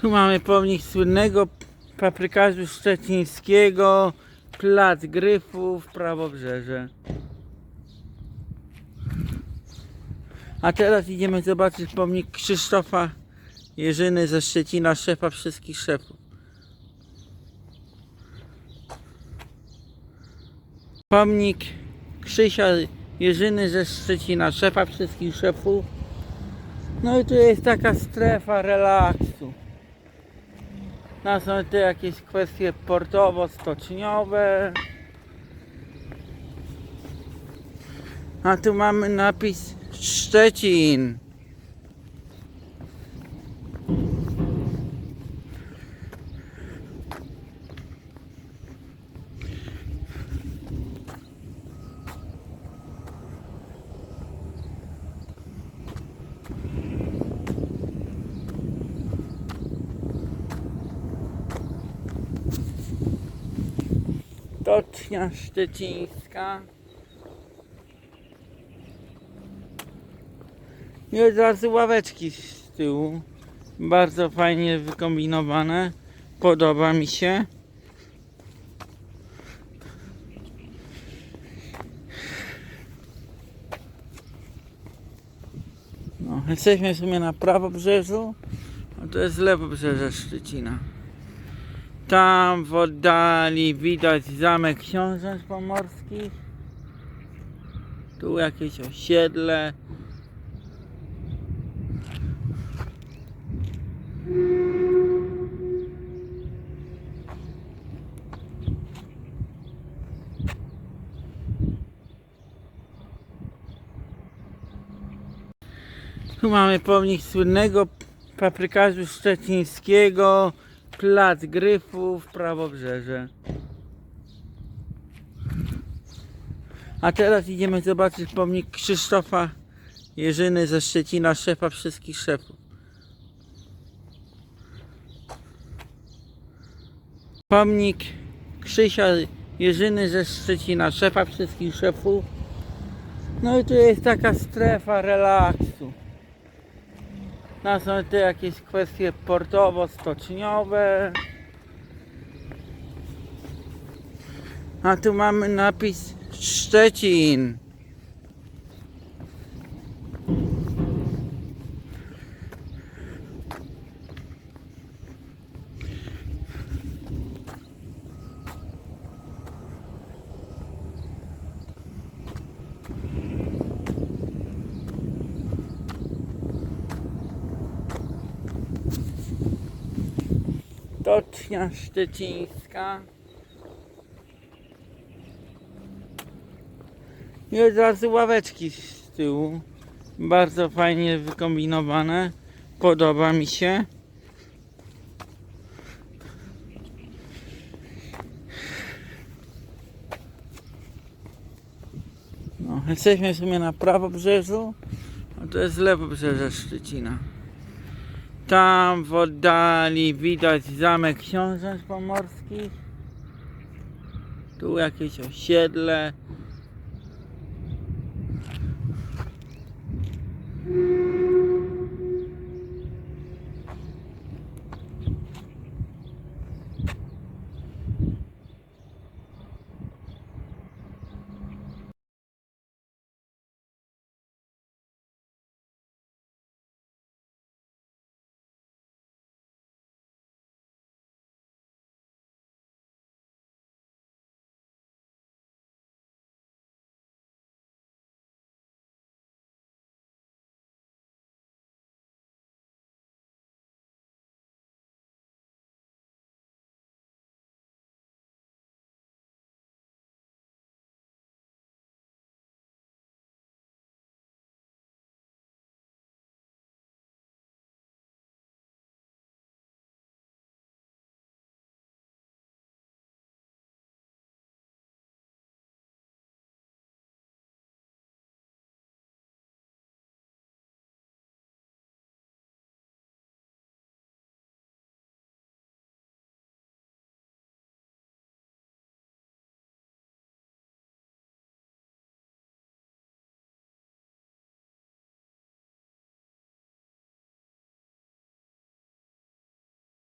Tu mamy pomnik słynnego paprykarzu szczecińskiego, plac Gryfów, Prawobrzeże. A teraz idziemy zobaczyć pomnik Krzysztofa Jerzyny ze Szczecina, szefa wszystkich szefów. Pomnik Krzysia Jerzyny ze Szczecina, szefa wszystkich szefów. No i tu jest taka strefa relaksu. Tu jakieś kwestie portowo-stoczniowe. A tu mamy napis Szczecin. Stocznia Szczecińska. I od razu ławeczki z tyłu. Bardzo fajnie wykombinowane. Podoba mi się. No, jesteśmy w sumie na prawobrzeżu, a to jest lewobrzeże Szczecina. Tam w oddali widać zamek książąt pomorskich. Tu jakieś osiedle. Tu mamy pomnik słynnego paprykarzu szczecińskiego, plac Gryfów, Prawobrzeże. A teraz idziemy zobaczyć pomnik Krzysztofa Jerzyny ze Szczecina, szefa wszystkich szefów. Pomnik Krzysia Jerzyny ze Szczecina, szefa wszystkich szefów. No i tu jest taka strefa relaksu. Tu jakieś kwestie portowo-stoczniowe. A tu mamy napis Szczecin. Stocznia Szczecińska. I od razu ławeczki z tyłu. Bardzo fajnie wykombinowane. Podoba mi się. No, jesteśmy w sumie na prawobrzeżu, a to jest lewobrzeże Szczecina. Tam w oddali widać zamek książąt pomorskich. Tu jakieś osiedle.